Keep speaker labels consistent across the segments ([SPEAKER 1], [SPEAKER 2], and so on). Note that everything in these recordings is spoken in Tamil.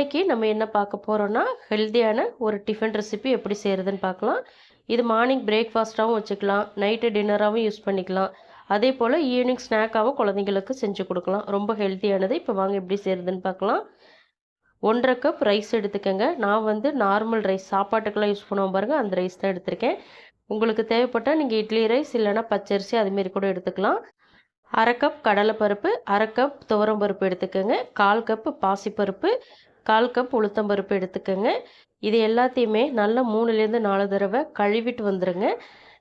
[SPEAKER 1] இன்றைக்கி நம்ம என்ன பார்க்க போகிறோன்னா ஹெல்த்தியான ஒரு டிஃபன் ரெசிபி எப்படி செய்கிறதுன்னு பார்க்கலாம். இது மார்னிங் பிரேக்ஃபாஸ்ட்டாகவும் வச்சுக்கலாம் நைட்டு டின்னராகவும் யூஸ் பண்ணிக்கலாம். அதே போல் ஈவினிங் ஸ்நாக்காகவும் குழந்தைங்களுக்கு செஞ்சு கொடுக்கலாம். ரொம்ப ஹெல்த்தியானது இப்போ வாங்க எப்படி செய்கிறதுன்னு பார்க்கலாம். ஒன்றரை கப் ரைஸ் எடுத்துக்கோங்க. நான் வந்து நார்மல் ரைஸ் சாப்பாட்டுக்கெல்லாம் யூஸ் பண்ணுவோம் பாருங்கள் அந்த ரைஸ் தான் எடுத்திருக்கேன். உங்களுக்கு தேவைப்பட்டால் நீங்கள் இட்லி ரைஸ் இல்லைனா பச்சரிசி அதுமாரி கூட எடுத்துக்கலாம். அரை கப் கடலைப்பருப்பு அரை கப் துவரம்பருப்பு எடுத்துக்கோங்க. கால் கப் பாசிப்பருப்பு கால் கப் உளுத்தம்பருப்பு எடுத்துக்கோங்க. இது எல்லாத்தையுமே நல்லா மூணுலேருந்து நாலு தடவை கழுவிட்டு வந்துடுங்க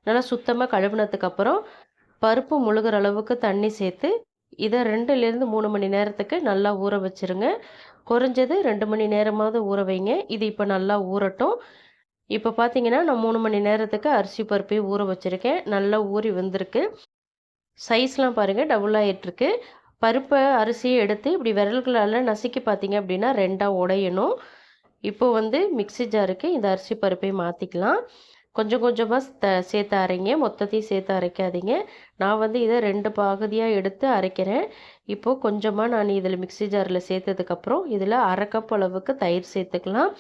[SPEAKER 1] நல்லா சுத்தமாக கழுவினதுக்கப்புறம் பருப்பு முழுகிற அளவுக்கு தண்ணி சேர்த்து இதை ரெண்டுலேருந்து மூணு மணி நேரத்துக்கு நல்லா ஊற வச்சுருங்க. குறைஞ்சது ரெண்டு மணி நேரமாவது ஊற வைங்க. இது இப்போ நல்லா ஊறட்டும். இப்போ பார்த்தீங்கன்னா நான் மூணு மணி நேரத்துக்கு அரிசி பருப்பையும் ஊற வச்சுருக்கேன். நல்லா ஊறி வந்திருக்கு. சைஸ்லாம் பாருங்கள் டபுள் ஆகிட்டுருக்கு பருப்பை அரிசியை எடுத்து இப்படி விரல்களால் நசுக்கி பார்த்தீங்க அப்படின்னா ரெண்டாக உடையணும். இப்போ வந்து மிக்சி ஜாருக்கு இந்த அரிசி பருப்பை மாற்றிக்கலாம் கொஞ்சம் கொஞ்சமாக த சேர்த்து அரைங்க. மொத்தத்தையும் சேர்த்து அரைக்காதீங்க. நான் வந்து இதை ரெண்டு பகுதியாக எடுத்து அரைக்கிறேன். இப்போது கொஞ்சமாக நான் இதில் மிக்சி ஜாரில் சேர்த்ததுக்கப்புறம் இதில் அரை கப் அளவுக்கு தயிர் சேர்த்துக்கலாம்.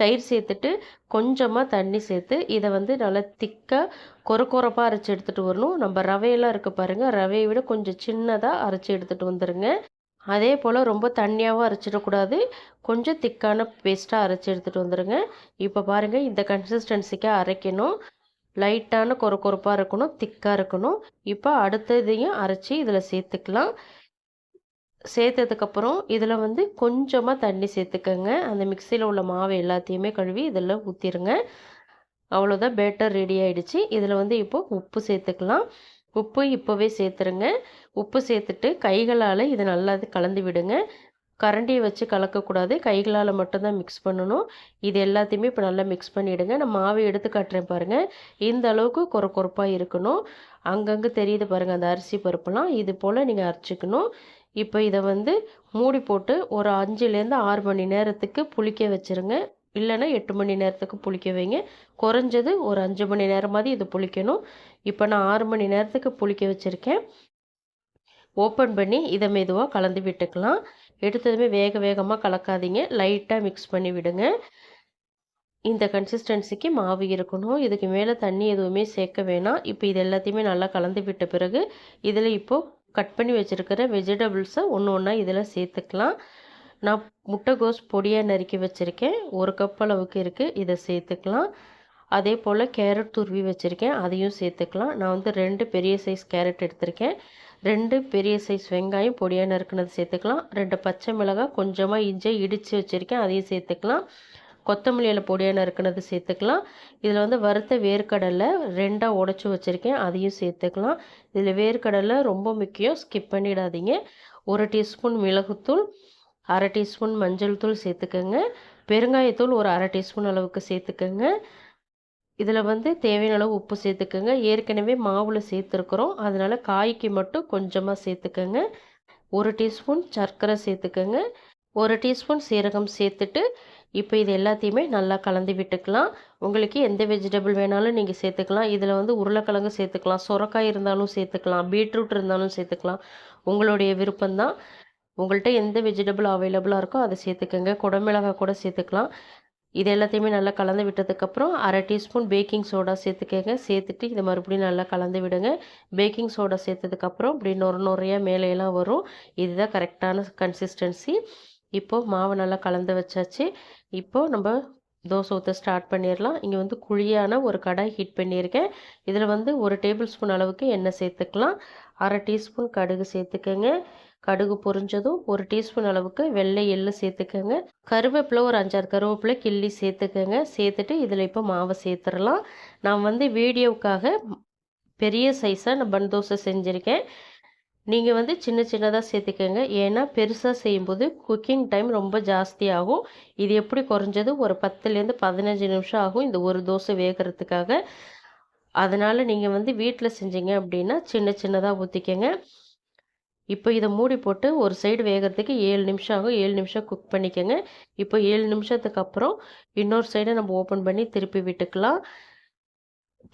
[SPEAKER 1] தயிர் சேர்த்துட்டு கொஞ்சமாக தண்ணி சேர்த்து இதை வந்து நல்லா திக்காக கொர கொரப்பாக அரைச்சி எடுத்துகிட்டு வரணும். நம்ம ரவையெல்லாம் இருக்குது பாருங்கள் ரவையை விட கொஞ்சம் சின்னதாக அரைச்சி எடுத்துகிட்டு வந்துடுங்க அதே போல் ரொம்ப தண்ணியாகவும் அரைச்சிடக்கூடாது கொஞ்சம் திக்கான பேஸ்ட்டாக அரைச்சி எடுத்துகிட்டு வந்துடுங்க இப்போ பாருங்கள் இந்த கன்சிஸ்டன்சிக்காக அரைக்கணும். லைட்டான கொர கொரப்பாக இருக்கணும் திக்காக இருக்கணும். இப்போ அடுத்ததையும் அரைச்சி இதில் சேர்த்துக்கலாம். சேர்த்ததுக்கப்புறம் இதில் வந்து கொஞ்சமாக தண்ணி சேர்த்துக்கங்க. அந்த மிக்சியில் உள்ள மாவு எல்லாத்தையுமே கழுவி இதில் ஊற்றிடுங்க அவ்வளோதான் பேட்டர் ரெடி ஆகிடுச்சு இதில் வந்து இப்போது உப்பு சேர்த்துக்கலாம். உப்பு இப்போவே சேர்த்துருங்க. உப்பு சேர்த்துட்டு கைகளால் இதை நல்லா கலந்து விடுங்க. கரண்டியை வச்சு கலக்கக்கூடாது. கைகளால் மட்டும்தான் மிக்ஸ் பண்ணணும். இது எல்லாத்தையுமே இப்போ நல்லா மிக்ஸ் பண்ணிவிடுங்க நான் மாவை எடுத்து காட்டுறேன் பாருங்கள் இந்த அளவுக்கு கொர கொரப்பாக இருக்கணும். அங்கங்கே தெரியுது பாருங்கள் அந்த அரிசி பருப்புலாம். இது போல் நீங்கள் அரைச்சிக்கணும். இப்போ இதை வந்து மூடி போட்டு ஒரு அஞ்சுலேருந்து ஆறு மணி நேரத்துக்கு புளிக்க வச்சுருங்க. இல்லைன்னா எட்டு மணி நேரத்துக்கு புளிக்க வைங்க. குறைஞ்சது ஒரு அஞ்சு மணி நேரமாவது இது புளிக்கணும். இப்போ நான் ஆறு மணி நேரத்துக்கு புளிக்க வச்சுருக்கேன். ஓப்பன் பண்ணி இதை மெதுவாக கலந்து விட்டுக்கலாம். எடுத்ததுமே வேக வேகமாக கலக்காதீங்க. லைட்டாக மிக்ஸ் பண்ணி விடுங்க. இந்த கன்சிஸ்டன்சிக்கு மாவு இருக்கணும். இதுக்கு மேலே தண்ணி எதுவுமே சேர்க்க வேணாம். இப்போ இது எல்லாத்தையுமே நல்லா கலந்து விட்ட பிறகு இதில் இப்போது கட் பண்ணி வச்சுருக்கிற வெஜிடபிள்ஸை ஒன்று ஒன்றா இதில் சேர்த்துக்கலாம். நான் முட்டைகோஸ் பொடியாக நறுக்கி வச்சுருக்கேன். ஒரு கப் அளவுக்கு இருக்குது இதை சேர்த்துக்கலாம். அதே போல் கேரட் துருவி வச்சுருக்கேன். அதையும் சேர்த்துக்கலாம். நான் வந்து ரெண்டு பெரிய சைஸ் கேரட் எடுத்திருக்கேன். ரெண்டு பெரிய சைஸ் வெங்காயம் பொடியாக நறுக்குனது சேர்த்துக்கலாம். ரெண்டு பச்சை மிளகாய் கொஞ்சமாக இஞ்சி இடித்து வச்சுருக்கேன். அதையும் சேர்த்துக்கலாம். கொத்தமல்லியில் பொடியாக நறுக்குனது சேர்த்துக்கலாம். இதில் வந்து வறுத்த வேர்க்கடலை ரெண்டாக உடச்சி வச்சுருக்கேன். அதையும் சேர்த்துக்கலாம். இதில் வேர்க்கடலை ரொம்ப முக்கியம். ஸ்கிப் பண்ணிடாதீங்க. ஒரு டீஸ்பூன் மிளகுத்தூள் அரை டீஸ்பூன் மஞ்சள் தூள் சேர்த்துக்கோங்க. பெருங்காயத்தூள் ஒரு அரை டீஸ்பூன் அளவுக்கு சேர்த்துக்கோங்க. இதில் வந்து தேவையான அளவு உப்பு சேர்த்துக்கோங்க. ஏற்கனவே மாவில் சேர்த்துருக்குறோம். அதனால் காய்க்கு மட்டும் கொஞ்சமாக சேர்த்துக்கோங்க. ஒரு டீஸ்பூன் சர்க்கரை சேர்த்துக்கோங்க. ஒரு டீஸ்பூன் சீரகம் சேர்த்துட்டு இப்போ இது எல்லாத்தையுமே நல்லா கலந்து விட்டுக்கலாம். உங்களுக்கு எந்த வெஜிடபிள் வேணாலும் நீங்கள் சேர்த்துக்கலாம். இதில் வந்து உருளைக்கிழங்கு சேர்த்துக்கலாம். சுரக்காய் இருந்தாலும் சேர்த்துக்கலாம். பீட்ரூட் இருந்தாலும் சேர்த்துக்கலாம். உங்களுடைய விருப்பம்தான் உங்கள்கிட்ட எந்த வெஜிடபிள் அவைலபிளாக இருக்கோ அதை சேர்த்துக்கோங்க. குடமிளகாய் கூட சேர்த்துக்கலாம். இது எல்லாத்தையுமே நல்லா கலந்து விட்டதுக்கப்புறம் அரை டீஸ்பூன் பேக்கிங் சோடா சேர்த்துக்கங்க. சேர்த்துட்டு இதை மறுபடியும் நல்லா கலந்து விடுங்க. பேக்கிங் சோடா சேர்த்ததுக்கப்புறம் இப்படி நொறு நொறையாக மேலேயெல்லாம் வரும். இதுதான் கரெக்டான கன்சிஸ்டன்சி இப்போது மாவு நல்லா கலந்து வச்சாச்சு. இப்போது நம்ம தோசை ஊற்ற ஸ்டார்ட் பண்ணிடலாம் இங்கே வந்து குழியான ஒரு கடாய் ஹீட் பண்ணியிருக்கேன் இதில் வந்து ஒரு டேபிள் ஸ்பூன் அளவுக்கு எண்ணெய் சேர்த்துக்கலாம். அரை டீஸ்பூன் கடுகு சேர்த்துக்கோங்க. கடுகு பொரிஞ்சதும் ஒரு டீஸ்பூன் அளவுக்கு வெள்ளை எள்ளு சேர்த்துக்கோங்க. கருவேப்பிலை ஒரு அஞ்சாறு கருவேப்பிலை கிள்ளி சேர்த்துக்கோங்க. சேர்த்துட்டு இதில் இப்போ மாவை சேர்த்துடலாம் நான் வந்து வீடியோவுக்காக பெரிய சைஸாக நான் பன் தோசை செஞ்சுருக்கேன். நீங்கள் வந்து சின்ன சின்னதாக சேர்த்துக்கோங்க. ஏன்னா பெருசாக செய்யும்போது குக்கிங் டைம் ரொம்ப ஜாஸ்தி ஆகும் இது எப்படி குறைஞ்சது? ஒரு பத்துலேருந்து பதினஞ்சு நிமிஷம் ஆகும் இந்த ஒரு தோசை வேகிறதுக்காக. அதனால் நீங்கள் வந்து வீட்டில் செஞ்சீங்க அப்படின்னா சின்ன சின்னதாக ஊற்றிக்கங்க இப்போ இதை மூடி போட்டு ஒரு சைடு வேகிறதுக்கு ஏழு நிமிஷம் ஆகும். ஏழு நிமிஷம் குக் பண்ணிக்கோங்க. இப்போ ஏழு நிமிஷத்துக்கு அப்புறம் இன்னொரு சைடை நம்ம ஓப்பன் பண்ணி திருப்பி விட்டுக்கலாம்.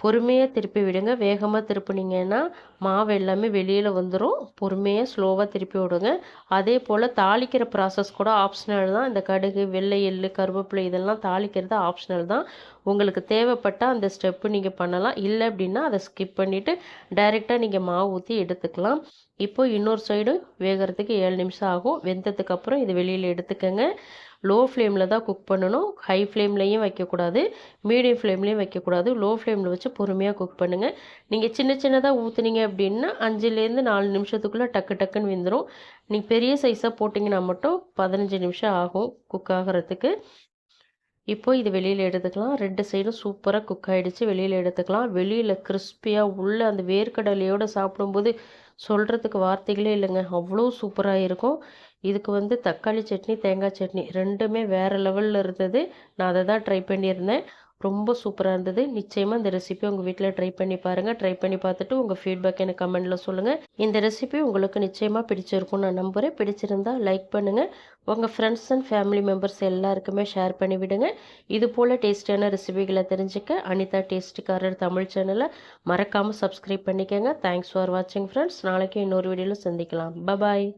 [SPEAKER 1] பொறுமையாக திருப்பி விடுங்க. வேகமாக திருப்பினீங்கன்னா மாவு எல்லாமே வெளியில் வந்துடும் பொறுமையாக ஸ்லோவாக திருப்பி விடுங்க. அதே போல் தாளிக்கிற ப்ராசஸ் கூட ஆப்ஷனல் தான். இந்த கடுகு வெள்ளை எள்ளு கருவேப்பிலை இதெல்லாம் தாளிக்கிறது ஆப்ஷனல் தான். உங்களுக்கு தேவைப்பட்டால் அந்த ஸ்டெப்பு நீங்கள் பண்ணலாம். இல்லை அப்படின்னா அதை ஸ்கிப் பண்ணிவிட்டு டைரெக்டாக நீங்கள் மாவு ஊற்றி எடுத்துக்கலாம். இப்போது இன்னொரு சைடு வேகிறதுக்கு ஏழு நிமிஷம் ஆகும். வெந்ததுக்கப்புறம் இது வெளியில் எடுத்துக்கோங்க. லோ ஃப்ளேமில் தான் குக் பண்ணணும். ஹை ஃப்ளேம்லேயும் வைக்கக்கூடாது. மீடியம் ஃப்ளேம்லேயும் வைக்கக்கூடாது. லோ ஃப்ளேமில் வச்சு பொறுமையாக குக் பண்ணுங்கள் நீங்கள் சின்ன சின்னதாக ஊற்றுனீங்க அப்படின்னா அஞ்சுலேருந்து நாலு நிமிஷத்துக்குள்ளே டக்கு டக்குன்னு வெந்துடும் நீங்கள் பெரிய சைஸாக போட்டிங்கன்னா மட்டும் பதினஞ்சு நிமிஷம் ஆகும் குக் ஆகிறதுக்கு. இப்போது இது வெளியில் எடுத்துக்கலாம். ரெண்டு சைடும் சூப்பராக குக் ஆகிடுச்சு வெளியில் எடுத்துக்கலாம். வெளியில் கிறிஸ்பியாக உள்ள அந்த வேர்க்கடலையோடு சாப்பிடும்போது சொல்கிறதுக்கு வார்த்தைகளே இல்லைங்க. அவ்வளோ சூப்பராக இருக்கும். இதுக்கு வந்து தக்காளி சட்னி தேங்காய் சட்னி ரெண்டுமே வேறு லெவலில் இருந்தது. நான் அதை தான் ட்ரை பண்ணியிருந்தேன். ரொம்ப சூப்பராக இருந்தது. நிச்சயமாக இந்த ரெசிபி உங்கள் வீட்டில் ட்ரை பண்ணி பாருங்கள் ட்ரை பண்ணி பார்த்துட்டு உங்கள் ஃபீட்பேக் எனக்கு கமெண்ட்டில் சொல்லுங்கள் இந்த ரெசிபி உங்களுக்கு நிச்சயமாக பிடிச்சிருக்கும் நான் நம்புகிறேன் பிடிச்சிருந்தா லைக் பண்ணுங்கள் உங்கள் ஃப்ரெண்ட்ஸ் அண்ட் ஃபேமிலி மெம்பர்ஸ் எல்லாருக்குமே ஷேர் பண்ணி விடுங்க. இது போல் டேஸ்டியான ரெசிபிகளை தெரிஞ்சுக்க அனிதா டேஸ்டிக்காரர் தமிழ் சேனலை மறக்காமல் சப்ஸ்கிரைப் பண்ணிக்கோங்க. தேங்க்ஸ் ஃபார் வாட்சிங் ஃப்ரெண்ட்ஸ் நாளைக்கு இன்னொரு வீடியோவில் சந்திக்கலாம். பபாய்